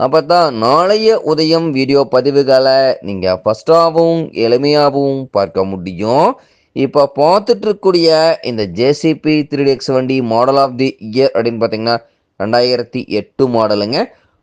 அப்போ தான் நாளைய உதயம் வீடியோ பதிவுகளை நீங்கள் ஃபஸ்ட்டாகவும் எளிமையாகவும் பார்க்க முடியும். இப்போ பார்த்துட்டு இருக்கக்கூடிய இந்த ஜேசிபி த்ரீ எக்ஸ் வண்டி மாடல் ஆஃப் தி இயர் அப்படின்னு பார்த்தீங்கன்னா ரெண்டாயிரத்தி எட்டு மாடலுங்க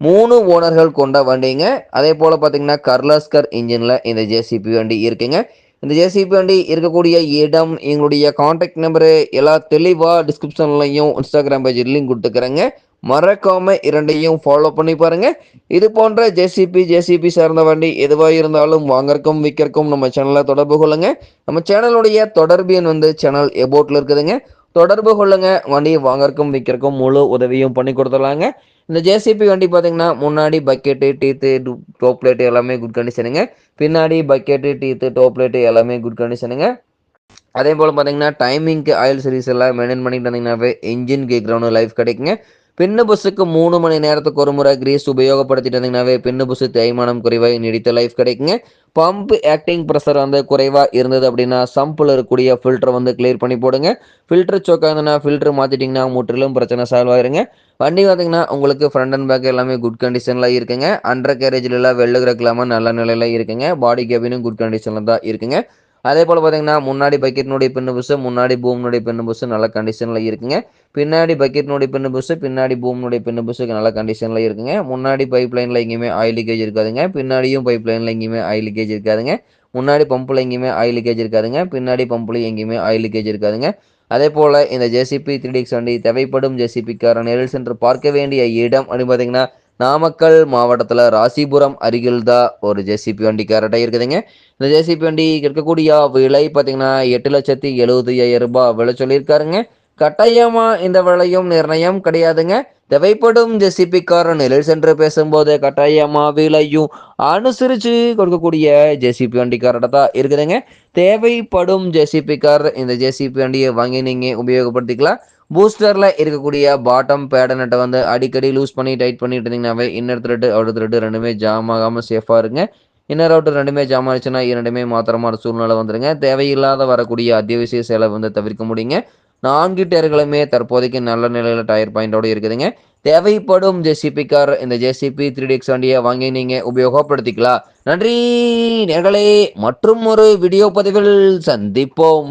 மூணு ஓனர்கள் கொண்ட வண்டிங்க. அதே போல் பார்த்தீங்கன்னா கர்லாஸ்கர் இன்ஜினில் இந்த ஜேசிபி வண்டி இருக்குங்க. இந்த ஜேசிபி வண்டி இருக்கக்கூடிய இடம் எங்களுடைய காண்டாக்ட் நம்பரு எல்லா தெளிவாக டிஸ்கிரிப்ஷன்லையும் இன்ஸ்டாகிராம் பேஜ் லிங்க் கொடுத்துக்கிறேங்க. மறக்காம இரண்டையும் ஃபாலோ பண்ணி பாருங்க. இது போன்ற ஜேசிபி ஜேசிபி சார்ந்த வண்டி எதுவாக இருந்தாலும் வாங்கறக்கும் விற்கிறக்கும் நம்ம சேனலை தொடர்பு கொள்ளுங்க. நம்ம சேனலுடைய தொடர்பு எண் வந்து சேனல் எபோட்டில் இருக்குதுங்க. தொடர்பு கொள்ளுங்க. வண்டியை வாங்கறக்கும் விற்கிறக்கும் முழு உதவியும் பண்ணி கொடுத்துடலாங்க. இந்த ஜேசிபி வண்டி பார்த்தீங்கன்னா முன்னாடி பக்கெட்டு டீத்து டோப் பிளேட்டு எல்லாமே குட் கண்டிஷனுங்க பின்னாடி பக்கெட்டு டீத்து டோப் பிளேட்டு எல்லாமே குட் கண்டிஷனுங்க அதே போல் பார்த்தீங்கன்னா டைமிங்க்கு ஆயில் சர்வீஸ் எல்லாம் மெயின்டைன் பண்ணிட்டு வந்தீங்கன்னாவே இன்ஜின் கேக்ரவுண்டு லைஃப் கிடைக்குங்க. பெண்ணு பஸ்ஸுக்கு மூணு மணி நேரத்துக்கு ஒரு முறை கிரீஸ் உபயோகப்படுத்திட்டு வந்தீங்கன்னாவே பெண்ணு பஸ்ஸு தேய்மானம் குறைவாக நீடித்த லைஃப் கிடைக்குங்க. பம்ப் ஆக்டிங் ப்ரெஷர் வந்து குறைவாக இருந்தது அப்படின்னா சம்பில் இருக்கக்கூடிய ஃபில்டர் வந்து கிளியர் பண்ணி போடுங்க. ஃபில்டர் சோக்காக இருந்ததுன்னா ஃபில்டர் மாற்றிட்டிங்கன்னா முற்றிலும் பிரச்சனை சால்வ் ஆயிருங்க. வண்டி பார்த்தீங்கன்னா உங்களுக்கு ஃப்ரண்ட் அண்ட் பேக் எல்லாமே குட் கண்டிஷனில் இருக்குங்க. அண்டர் கேரேஜில் எல்லாம் வெள்ளுகிறக்கு இல்லாமல் நல்ல நிலையில் இருக்குங்க. பாடி கேபினும் குட் கண்டிஷனில் தான் இருக்குங்க. அதே போல் பார்த்தீங்கன்னா முன்னாடி பக்கெட்னுடைய பின்னு புஸ்ஸு முன்னாடி பூம்னுடைய பின்னு புஸ்ஸு நல்ல கண்டிஷனில் இருக்குங்க. பின்னாடி பக்கெட்னுடைய பின்னு புஸ்ஸு பின்னாடி பூம்னுடைய பின்னு புஸ்ஸுக்கு நல்ல கண்டிஷனில் இருக்குங்க. முன்னாடி பைப் லைனில் எங்கேயுமே ஆயில் லீக்கேஜ் இருக்காதுங்க. பின்னாடியும் பைப் லைனில் எங்கேயுமே ஆயில் லீக்கேஜ் இருக்காதுங்க. முன்னாடி பம்பில் எங்கேயுமே ஆயில் லீக்கேஜ் இருக்காதுங்க. பின்னாடி பம்பில் எங்கேயுமே ஆயில் லீக்கேஜ் இருக்காதுங்க. அதே போல் இந்த ஜேசிபி த்ரீ டிக்ஸ் வண்டி தேவைப்படும் ஜேசிபிக்கார நேரில் சென்று பார்க்க வேண்டிய இடம் அப்படின்னு பார்த்தீங்கன்னா நாமக்கல் மாவட்டத்தில் ராசிபுரம் அருகில் தான் ஒரு ஜேசிபி வண்டி கரெக்டாக இருக்குதுங்க. இந்த ஜேசிபி வண்டி இருக்கக்கூடிய விலை பார்த்தீங்கன்னா எட்டு லட்சத்தி எழுபது ஐயாயிரம் ரூபாய் விலை சொல்லியிருக்காருங்க. கட்டாயமாக இந்த விலையும் நிர்ணயம் கிடையாதுங்க. தேவைப்படும் ஜெசிபி கார் நிலையில் சென்று பேசும்போது கட்டாயமாக விலையும் அனுசரித்து கொடுக்கக்கூடிய ஜேசிபி வண்டிக்காரர்கிட்ட தான் இருக்குதுங்க. தேவைப்படும் ஜேசிபி கார் இந்த ஜேசிபி வண்டியை வாங்கி நீங்கள் உபயோகப்படுத்திக்கலாம். பூஸ்டரில் இருக்கக்கூடிய பாட்டம் பேடனட்டை வந்து அடிக்கடி லூஸ் பண்ணி டைட் பண்ணிட்டு இருந்தீங்கன்னாவே இன்னர் த்ரெட்டு அவுட் த்ரெட்டு ரெண்டுமே ஜாம் ஆகாமல் சேஃபாக இருங்க. இன்னர் அவுட் ரெண்டுமே ஜாம் ஆயிடுச்சுன்னா இரண்டுமே மாத்திரமான சூழ்நிலை வந்துருங்க. தேவையில்லாத வரக்கூடிய அத்தியாவசிய செலவு வந்து தவிர்க்க முடியுங்க. நான்கு டயர்களுமே தற்போதைக்கு நல்ல நிலையில் டயர் பாயிண்டோடு இருக்குதுங்க. தேவைப்படும் ஜேசிபி கார் இந்த ஜேசிபி த்ரீ டிஎக்ஸ் வண்டியை வாங்கி நீங்கள் உபயோகப்படுத்திக்கலாம். நன்றி நேர்களே மற்றும் ஒரு வீடியோ பதிவில் சந்திப்போம்.